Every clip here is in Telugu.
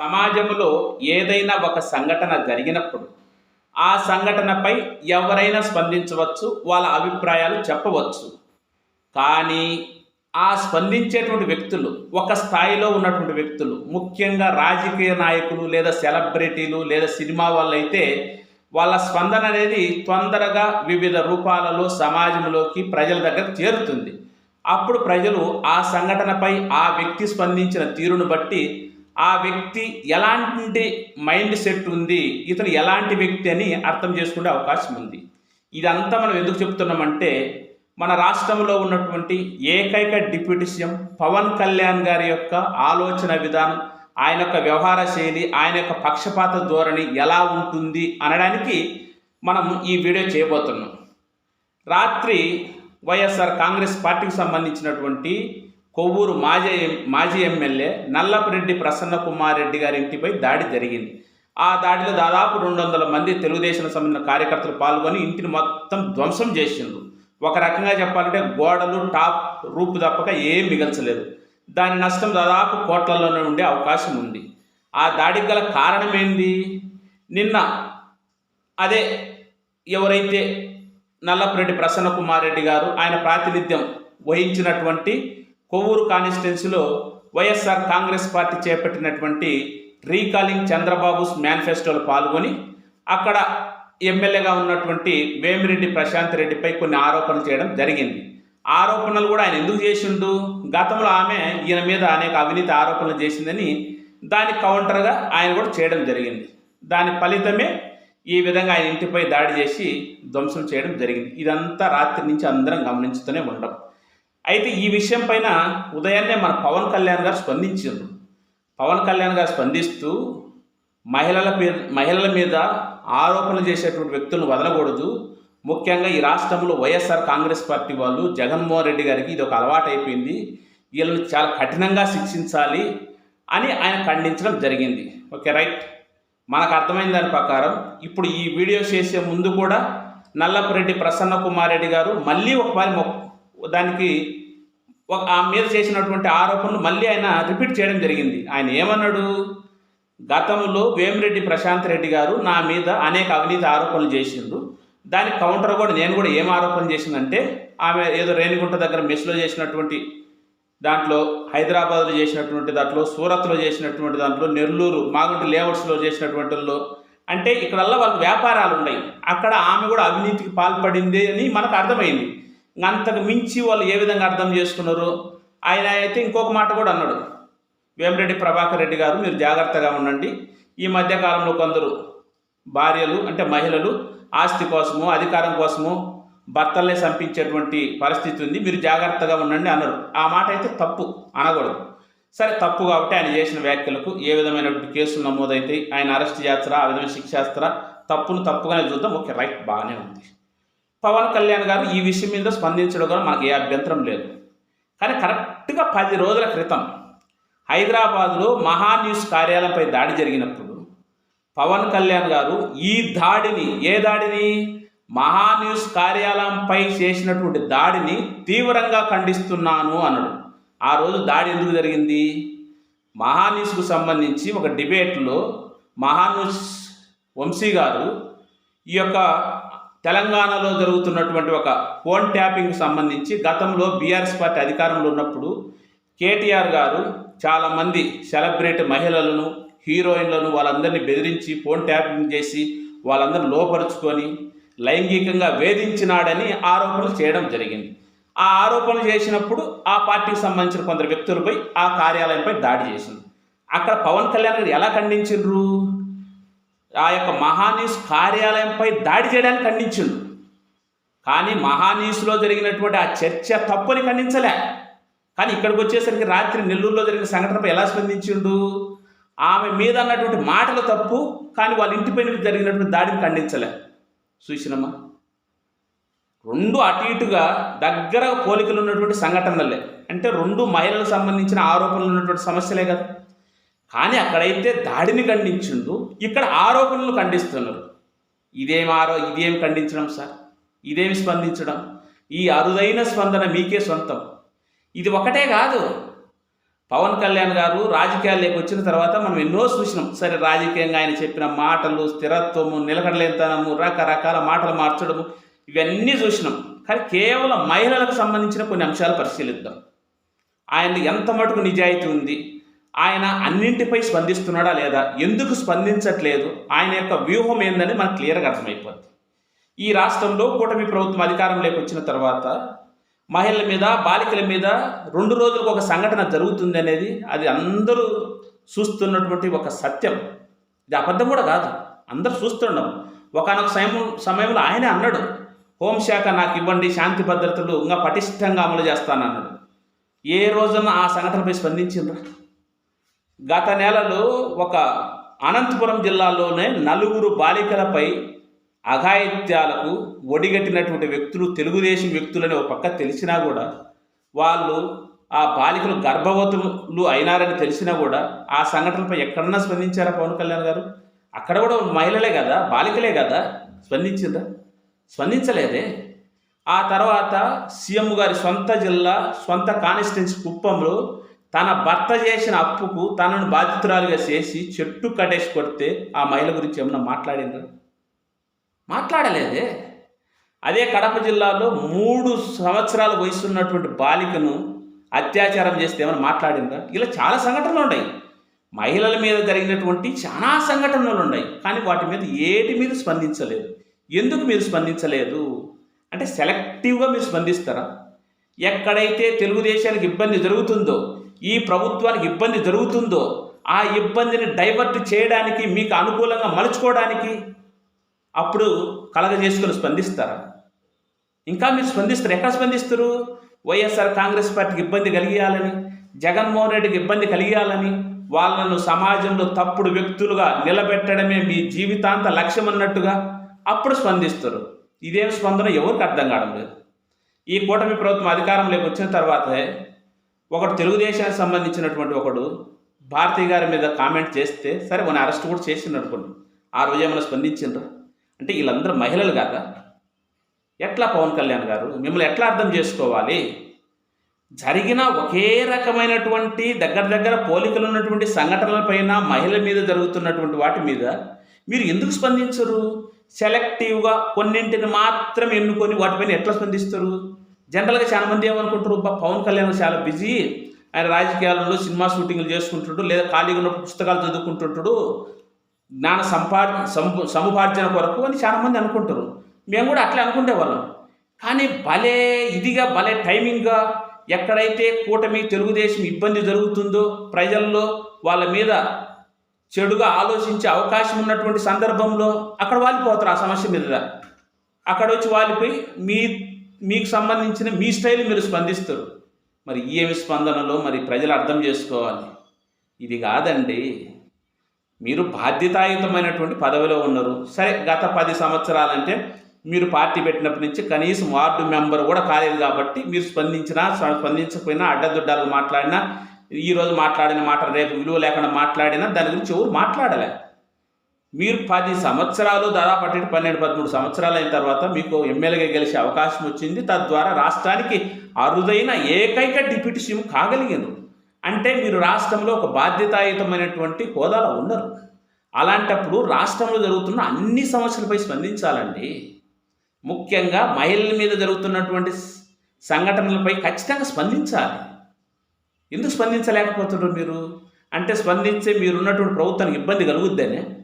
సమాజంలో ఏదైనా ఒక సంఘటన జరిగినప్పుడు ఆ సంఘటనపై ఎవరైనా స్పందించవచ్చు వాళ్ళ అభిప్రాయాలు చెప్పవచ్చు. కానీ ఆ స్పందించేటువంటి వ్యక్తులు ఒక స్థాయిలో ఉన్నటువంటి వ్యక్తులు ముఖ్యంగా రాజకీయ నాయకులు లేదా సెలబ్రిటీలు లేదా సినిమా వాళ్ళు అయితే వాళ్ళ స్పందన అనేది తొందరగా వివిధ రూపాలలో సమాజంలోకి ప్రజల దగ్గర చేరుతుంది. అప్పుడు ప్రజలు ఆ సంఘటనపై ఆ వ్యక్తి స్పందించిన తీరును బట్టి ఆ వ్యక్తి ఎలాంటి మైండ్ సెట్ ఉంది? ఇతను ఎలాంటి వ్యక్తి అని అర్థం చేసుకునే అవకాశం ఉంది. ఇదంతా మనం ఎందుకు చెప్తున్నామంటే మన రాష్ట్రంలో ఉన్నటువంటి ఏకైక డిప్యూటీ సీఎం పవన్ కళ్యాణ్ గారి యొక్క ఆలోచన విధానం ఆయన యొక్క వ్యవహార శైలి ఆయన యొక్క పక్షపాత ధోరణి ఎలా ఉంటుంది అనడానికి మనం ఈ వీడియో చేయబోతున్నాం. రాత్రి వైఎస్ఆర్ కాంగ్రెస్ పార్టీకి సంబంధించినటువంటి కొవ్వూరు మాజీ మాజీ ఎమ్మెల్యే నల్లపరెడ్డి ప్రసన్న కుమార్ రెడ్డి గారి ఇంటిపై దాడి జరిగింది. ఆ దాడిలో దాదాపు రెండు వందల మంది తెలుగుదేశం సంబంధించిన కార్యకర్తలు పాల్గొని ఇంటిని మొత్తం ధ్వంసం చేసిండ్రు. ఒక రకంగా చెప్పాలంటే గోడలు టాప్ రూపు తప్పక ఏం మిగల్చలేదు. దాని నష్టం దాదాపు కోట్లలోనే ఉండే అవకాశం ఉంది. ఆ దాడికి గల కారణం ఏంది నిన్న అదే ఎవరైతే నల్లపురెడ్డి ప్రసన్న కుమార్ రెడ్డి గారు ఆయన ప్రాతినిధ్యం వహించినటువంటి కొవ్వూరు కాన్స్టిట్యున్సీలో వైఎస్ఆర్ కాంగ్రెస్ పార్టీ చేపట్టినటువంటి రీకాలింగ్ చంద్రబాబు మేనిఫెస్టోలో పాల్గొని అక్కడ ఎమ్మెల్యేగా ఉన్నటువంటి వేమిరెడ్డి ప్రశాంత్ రెడ్డిపై కొన్ని ఆరోపణలు చేయడం జరిగింది. ఆరోపణలు కూడా ఆయన ఎందుకు చేసిండు? గతంలో ఆమె ఈయన మీద అనేక అవినీతి ఆరోపణలు చేసిందని దాని కౌంటర్గా ఆయన కూడా చేయడం జరిగింది. దాని ఫలితమే ఈ విధంగా ఆయన ఇంటిపై దాడి చేసి ధ్వంసం చేయడం జరిగింది. ఇదంతా రాత్రి నుంచి అందరం గమనించుతూనే ఉంటాం అయితే ఈ విషయం పైన ఉదయాన్నే మన పవన్ కళ్యాణ్ గారు స్పందించారు పవన్ కళ్యాణ్ గారు స్పందిస్తూ మహిళల మీద మహిళల మీద ఆరోపణలు చేసేటువంటి వ్యక్తులను వదలకూడదు. ముఖ్యంగా ఈ రాష్ట్రంలో వైఎస్ఆర్ కాంగ్రెస్ పార్టీ వాళ్ళు జగన్మోహన్ రెడ్డి గారికి ఇది ఒక అలవాటు అయిపోయింది వీళ్ళని చాలా కఠినంగా శిక్షించాలి అని ఆయన ఖండించడం జరిగింది. Okay right. మనకు అర్థమైన దాని ప్రకారం ఇప్పుడు ఈ వీడియో చేసే ముందు కూడా నల్లపురెడ్డి ప్రసన్న కుమార్ రెడ్డి గారు మళ్ళీ ఒకసారి దానికి ఒక ఆ మీద చేసినటువంటి ఆరోపణలు మళ్ళీ ఆయన రిపీట్ చేయడం జరిగింది. ఆయన ఏమన్నాడు? గతంలో వేమిరెడ్డి ప్రశాంత్ రెడ్డి గారు నా మీద అనేక అవినీతి ఆరోపణలు చేసిండ్రు దానికి కౌంటర్ కూడా నేను కూడా ఏం ఆరోపణ చేసిందంటే ఆమె ఏదో రేణిగుంట దగ్గర మెస్లో చేసినటువంటి దాంట్లో హైదరాబాద్లో చేసినటువంటి దాంట్లో సూరత్లో చేసినటువంటి దాంట్లో నెల్లూరు మాగుంటి లేఅవుట్స్లో చేసినటువంటి అంటే ఇక్కడల్లా వాళ్ళకి వ్యాపారాలు ఉన్నాయి. అక్కడ ఆమె కూడా అవినీతికి పాల్పడింది అని మనకు అర్థమైంది. అంతకు మించి వాళ్ళు ఏ విధంగా అర్థం చేసుకున్నారు ఆయన అయితే ఇంకొక మాట కూడా అన్నాడు. వేమిరెడ్డి ప్రభాకర్ రెడ్డి గారు మీరు జాగ్రత్తగా ఉండండి. ఈ మధ్యకాలంలో కొందరు భార్యలు అంటే మహిళలు ఆస్తి కోసము అధికారం కోసము భర్తల్ని చంపించేటువంటి పరిస్థితి ఉంది. మీరు జాగ్రత్తగా ఉండండి అన్నారు. ఆ మాట అయితే తప్పు అనకూడదు. సరే తప్పు కాబట్టి ఆయన చేసిన వ్యాఖ్యలకు ఏ విధమైనటువంటి కేసులు నమోదైతాయి ఆయన అరెస్ట్ చేస్తారా ఆ విధమైన శిక్ష చేస్తారా తప్పును తప్పుగానే చూద్దాం. ఓకే రైట్ బాగానే ఉంది. పవన్ కళ్యాణ్ గారు ఈ విషయం మీద స్పందించడం కూడా మనకి ఏ అభ్యంతరం లేదు. కానీ కరెక్ట్గా పది రోజుల క్రితం హైదరాబాద్లో మహా న్యూస్ కార్యాలయంపై దాడి జరిగినప్పుడు పవన్ కళ్యాణ్ గారు ఈ దాడిని ఏ దాడిని? మహా న్యూస్ కార్యాలయంపై చేసినటువంటి దాడిని తీవ్రంగా ఖండిస్తున్నాను అన్నాడు. ఆ రోజు దాడి ఎందుకు జరిగింది? మహా న్యూస్కు సంబంధించి ఒక డిబేట్లో మహా న్యూస్ వంశీ గారు ఈ యొక్క తెలంగాణలో జరుగుతున్నటువంటి ఒక ఫోన్ ట్యాపింగ్కి సంబంధించి గతంలో బీఆర్ఎస్ పార్టీ అధికారంలో ఉన్నప్పుడు కేటీఆర్ గారు చాలామంది సెలబ్రిటీ మహిళలను హీరోయిన్లను వాళ్ళందరినీ బెదిరించి ఫోన్ ట్యాపింగ్ చేసి వాళ్ళందరిని లోపరుచుకొని లైంగికంగా వేధించినాడని ఆరోపణలు చేయడం జరిగింది. ఆ ఆరోపణలు చేసినప్పుడు ఆ పార్టీకి సంబంధించిన కొందరు వ్యక్తులపై ఆ కార్యాలయంపై దాడి చేసింది అక్కడ పవన్ కళ్యాణ్ గారు ఎలా ఖండించిండ్రు? ఆ యొక్క మహానీస్ కార్యాలయంపై దాడి చేయడానికి ఖండించిండు. కానీ మహానీస్లో జరిగినటువంటి ఆ చర్చ తప్పని ఖండించలే. కానీ ఇక్కడికి వచ్చేసరికి రాత్రి నెల్లూరులో జరిగిన సంఘటనపై ఎలా స్పందించిండు? ఆమె మీద అన్నటువంటి మాటలు తప్పు కానీ వాళ్ళ ఇంటిపైన జరిగినటువంటి దాడిని ఖండించలే. చూసినమ్మా. రెండు అటు ఇటుగా దగ్గర పోలికలు ఉన్నటువంటి సంఘటనలే. అంటే రెండు మహిళలకు సంబంధించిన ఆరోపణలు ఉన్నటువంటి సమస్యలే కదా. కానీ అక్కడైతే దాడిని ఖండించిండు ఇక్కడ ఆరోపణలు ఖండిస్తున్నారు. ఇదేం ఆరో ఇదేం ఖండించడం సార్? ఇదేం స్పందించడం? ఈ అరుదైన స్పందన మీకే సొంతం. ఇది ఒకటే కాదు. పవన్ కళ్యాణ్ గారు రాజకీయాల్లోకి వచ్చిన తర్వాత మనం ఎన్నో చూసినాం. సరే రాజకీయంగా ఆయన చెప్పిన మాటలు స్థిరత్వము నిలకడలేనితనము రకరకాల మాటలు మార్చడము ఇవన్నీ చూసినాం. కానీ కేవలం మహిళలకు సంబంధించిన కొన్ని అంశాలు పరిశీలిద్దాం. ఆయన ఎంత మటుకు నిజాయితీ ఉంది? ఆయన అన్నింటిపై స్పందిస్తున్నాడా లేదా? ఎందుకు స్పందించట్లేదు? ఆయన యొక్క వ్యూహం ఏందని మనకు క్లియర్గా అర్థమైపోద్ది. ఈ రాష్ట్రంలో కూటమి ప్రభుత్వం అధికారంలోకి వచ్చిన తర్వాత మహిళల మీద బాలికల మీద రెండు రోజులకు ఒక సంఘటన జరుగుతుంది అనేది అది అందరూ చూస్తున్నటువంటి ఒక సత్యం. ఇది అబద్ధం కూడా కాదు. అందరూ చూస్తున్నాం ఒకనొక సమయం సమయంలో ఆయనే అన్నాడు హోంశాఖ నాకు ఇవ్వండి శాంతి భద్రతలు ఇంకా పటిష్టంగా అమలు చేస్తానన్నాడు. ఏ రోజున ఆ సంఘటనపై స్పందించిండ్రా? గత నెలలో ఒక అనంతపురం జిల్లాలోనే నలుగురు బాలికలపై అఘాయిత్యాలకు ఒడిగట్టినటువంటి వ్యక్తులు తెలుగుదేశం వ్యక్తులని ఒక పక్క తెలిసినా కూడా వాళ్ళు ఆ బాలికలు గర్భవతులు అయినారని తెలిసినా కూడా ఆ సంఘటనపై ఎక్కడన్నా స్పందించారా పవన్ కళ్యాణ్ గారు? అక్కడ కూడా మహిళలే కదా బాలికలే కదా స్పందించిందా స్పందించలేదే. ఆ తర్వాత సీఎం గారి సొంత జిల్లా సొంత కాన్స్టిట్యున్సీ కుప్పంలో తన భర్త చేసిన అప్పుకు తనను బాధితురాలుగా చేసి చెట్టు కట్టేసి కొడితే ఆ మహిళ గురించి ఏమన్నా మాట్లాడిందా మాట్లాడలేదే. అదే కడప జిల్లాలో మూడు సంవత్సరాల వయసు ఉన్నటువంటి బాలికను అత్యాచారం చేస్తే ఏమైనా మాట్లాడిందా ఇలా చాలా సంఘటనలు ఉన్నాయి. మహిళల మీద జరిగినటువంటి చాలా సంఘటనలు ఉన్నాయి. కానీ వాటి మీద ఏటి మీద స్పందించలేదు. ఎందుకు మీరు స్పందించలేదు? అంటే సెలెక్టివ్గా మీరు స్పందిస్తారా? ఎక్కడైతే తెలుగుదేశానికి ఇబ్బంది జరుగుతుందో ఈ ప్రభుత్వానికి ఇబ్బంది జరుగుతుందో ఆ ఇబ్బందిని డైవర్ట్ చేయడానికి మీకు అనుకూలంగా మలుచుకోవడానికి అప్పుడు కలగజేసుకొని స్పందిస్తారా? ఇంకా మీరు స్పందిస్తారు. ఎక్కడ స్పందిస్తారు? వైఎస్ఆర్ కాంగ్రెస్ పార్టీకి ఇబ్బంది కలిగియాలని జగన్మోహన్ రెడ్డికి ఇబ్బంది కలిగియాలని వాళ్ళను సమాజంలో తప్పుడు వ్యక్తులుగా నిలబెట్టడమే మీ జీవితాంత లక్ష్యం అన్నట్టుగా అప్పుడు స్పందిస్తారు. ఇదేం స్పందన? ఎవరికి అర్థం కావడం లేదు. ఈ కూటమి ప్రభుత్వం అధికారంలోకి వచ్చిన తర్వాతే ఒకడు తెలుగుదేశానికి సంబంధించినటువంటి ఒకడు భారతి గారి మీద కామెంట్ చేస్తే సరే మన అరెస్ట్ కూడా చేసిండు అనుకోండి. ఆ రోజు ఏమైనా స్పందించిండ్రా? అంటే వీళ్ళందరూ మహిళలు కాదా? ఎట్లా పవన్ కళ్యాణ్ గారు? మిమ్మల్ని ఎట్లా అర్థం చేసుకోవాలి? జరిగిన ఒకే రకమైనటువంటి దగ్గర దగ్గర పోలికలు ఉన్నటువంటి సంఘటనలపైన మహిళల మీద జరుగుతున్నటువంటి వాటి మీద మీరు ఎందుకు స్పందించరు? సెలెక్టివ్గా కొన్నింటిని మాత్రం ఎన్నుకొని వాటిపైన ఎట్లా స్పందిస్తారు? జనరల్గా చాలా మంది ఏమనుకుంటారు పవన్ కళ్యాణ్ చాలా బిజీ. ఆయన రాజకీయాలలో సినిమా షూటింగ్లు చేసుకుంటుంటాడు లేదా ఖాళీగా ఉన్నప్పుడు పుస్తకాలు చదువుకుంటుంటాడు జ్ఞాన సంపా సముపార్జన కొరకు అని చాలామంది అనుకుంటారు. మేము కూడా అట్లా అనుకునే వాళ్ళం కానీ భలే ఇదిగా భలే టైమింగ్గా ఎక్కడైతే కూటమి తెలుగుదేశం ఇబ్బంది జరుగుతుందో ప్రజల్లో వాళ్ళ మీద చెడుగా ఆలోచించే అవకాశం ఉన్నటువంటి సందర్భంలో అక్కడ వాలిపోతారు ఆ సమస్య మీద అక్కడ వచ్చి వాలిపోయి మీ మీకు సంబంధించిన మీ స్టైల్ మీరు స్పందిస్తారు. మరి ఏమి స్పందనలో మరి ప్రజలు అర్థం చేసుకోవాలి. ఇది కాదండి. మీరు బాధ్యతాయుతమైనటువంటి పదవిలో ఉన్నారు. సరే గత పది సంవత్సరాలంటే మీరు పార్టీ పెట్టినప్పటి నుంచి కనీసం వార్డు మెంబర్ కూడా కాలేదు కాబట్టి మీరు స్పందించినా స్పందించకపోయినా అడ్డదుడ్డాలు మాట్లాడినా ఈరోజు మాట్లాడిన మాట రేపు విలువ లేకుండా మాట్లాడినా దాని గురించి ఎవరు మాట్లాడలే. మీరు పది సంవత్సరాలు దాదాపు అటు పన్నెండు పదమూడు సంవత్సరాలు అయిన తర్వాత మీకు ఎమ్మెల్యేగా గెలిచే అవకాశం వచ్చింది. తద్వారా రాష్ట్రానికి అరుదైన ఏకైక డిప్యూటీ సీఎం కాగలిగారు. అంటే మీరు రాష్ట్రంలో ఒక బాధ్యతాయుతమైనటువంటి హోదాలో ఉండరు అలాంటప్పుడు రాష్ట్రంలో జరుగుతున్న అన్ని సమస్యలపై స్పందించాలండి. ముఖ్యంగా మహిళల మీద జరుగుతున్నటువంటి సంఘటనలపై ఖచ్చితంగా స్పందించాలి. ఎందుకు స్పందించలేకపోతున్నారు మీరు? అంటే స్పందించే మీరున్నటువంటి ప్రభుత్వానికి ఇబ్బంది కలుగుద్దనే?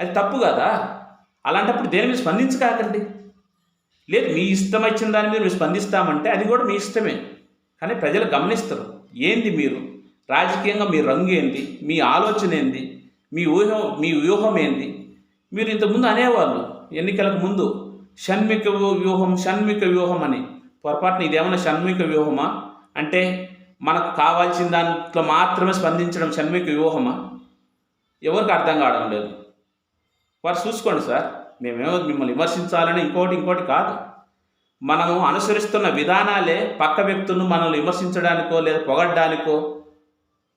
అది తప్పు కదా? అలాంటప్పుడు దేని మీద స్పందించకాకండి. లేదు మీ ఇష్టం వచ్చిన దాని మీద మీరు స్పందిస్తామంటే అది కూడా మీ ఇష్టమే. కానీ ప్రజలు గమనిస్తారు. ఏంది మీరు? రాజకీయంగా మీ రంగు ఏంది? మీ ఆలోచన ఏంది? మీ ఊహం మీ వ్యూహం ఏంది? మీరు ఇంతకుముందు అనేవాళ్ళు ఎన్నికలకు ముందు షణ్మిక వ్యూహం షణ్మిక వ్యూహం అని. పొరపాటున ఇదేమైనా షణ్మిక వ్యూహమా? అంటే మనకు కావాల్సిన దాంట్లో మాత్రమే స్పందించడం షణ్మిక వ్యూహమా? ఎవరికి అర్థం కావడం లేదు. వారు చూసుకోండి సార్ మేమేమో మిమ్మల్ని విమర్శించాలని ఇంకోటి ఇంకోటి కాదు. మనము అనుసరిస్తున్న విధానాలే పక్క వ్యక్తులను మనల్ని విమర్శించడానికో లేదా పొగడ్డానికో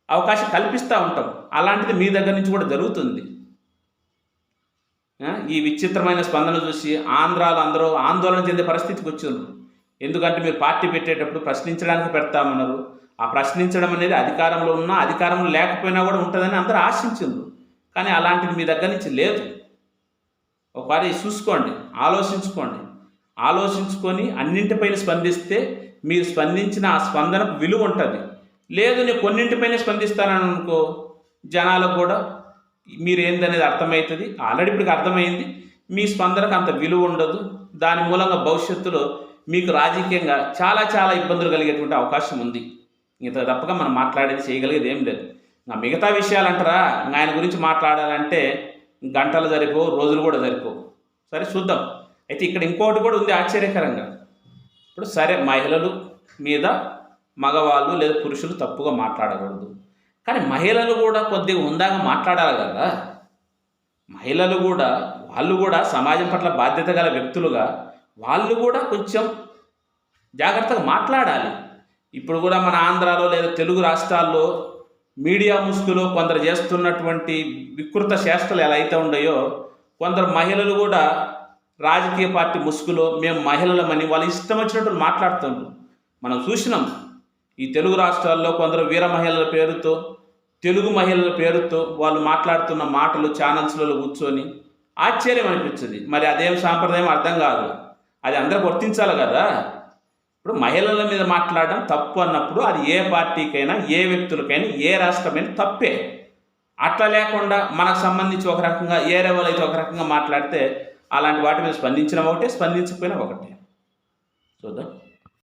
అవకాశం కల్పిస్తూ ఉంటాం. అలాంటిది మీ దగ్గర నుంచి కూడా జరుగుతుంది. ఈ విచిత్రమైన స్పందన చూసి ఆంధ్రాలో అందరూ ఆందోళన చెందే పరిస్థితికి వచ్చారు ఎందుకంటే మీరు పార్టీ పెట్టేటప్పుడు ప్రశ్నించడానికి పెడతామన్నారు. ఆ ప్రశ్నించడం అనేది అధికారంలో ఉన్నా అధికారంలో లేకపోయినా కూడా ఉంటుందని అందరూ ఆశించిండ్రు. కానీ అలాంటిది మీ దగ్గర నుంచి లేదు. ఒకసారి చూసుకోండి ఆలోచించుకోండి. ఆలోచించుకొని అన్నింటిపైన స్పందిస్తే మీరు స్పందించిన ఆ స్పందనకు విలువ ఉంటుంది. లేదు నేను కొన్నింటిపైన స్పందిస్తానని అనుకో జనాలకు కూడా మీరు ఏందనేది అర్థమవుతుంది. ఆల్రెడీ ఇప్పటికి అర్థమైంది. మీ స్పందనకు అంత విలువ ఉండదు. దాని మూలంగా భవిష్యత్తులో మీకు రాజకీయంగా చాలా చాలా ఇబ్బందులు కలిగేటువంటి అవకాశం ఉంది. ఇంత తప్పగా మనం మాట్లాడేది చేయగలిగేది ఏం లేదు. నా మిగతా విషయాలు అంటారా? ఆయన గురించి మాట్లాడాలంటే గంటలు సరిపో రోజులు కూడా సరిపో సరే చూద్దాం. అయితే ఇక్కడ ఇంకోటి కూడా ఉంది ఆశ్చర్యకరంగా. ఇప్పుడు సరే మహిళలు మీద మగవాళ్ళు లేదా పురుషులు తప్పుగా మాట్లాడకూడదు. కానీ మహిళలు కూడా కొద్దిగా ఉందాగా మాట్లాడాలి కదా. మహిళలు కూడా వాళ్ళు కూడా సమాజం పట్ల బాధ్యత గల వ్యక్తులుగా వాళ్ళు కూడా కొంచెం జాగ్రత్తగా మాట్లాడాలి. ఇప్పుడు కూడా మన ఆంధ్రాలో లేదా తెలుగు రాష్ట్రాల్లో మీడియా ముసుగులో కొందరు చేస్తున్నటువంటి వికృత చేష్టలు ఎలా అయితే ఉన్నాయో కొందరు మహిళలు కూడా రాజకీయ పార్టీ ముసుగులో మేము మహిళలమని వాళ్ళు ఇష్టం వచ్చినట్టు మాట్లాడుతుండ్రు. మనం చూసినాం. ఈ తెలుగు రాష్ట్రాల్లో కొందరు వీర మహిళల పేరుతో తెలుగు మహిళల పేరుతో వాళ్ళు మాట్లాడుతున్న మాటలు ఛానల్స్లలో కూర్చొని ఆశ్చర్యం అనిపించింది మరి అదేం సాంప్రదాయం అర్థం కాదు. అది అందరూ గుర్తించాలి కదా. ఇప్పుడు మహిళల మీద మాట్లాడడం తప్పు అన్నప్పుడు అది ఏ పార్టీకైనా ఏ వ్యక్తులకైనా ఏ రాష్ట్రమైనా తప్పే. అట్లా లేకుండా మనకు సంబంధించి ఒక రకంగా ఏ లెవెల్ అయితే ఒక రకంగా మాట్లాడితే అలాంటి వాటి మీద స్పందించిన ఒకటే స్పందించకపోయినా ఒకటే. చూద్దాం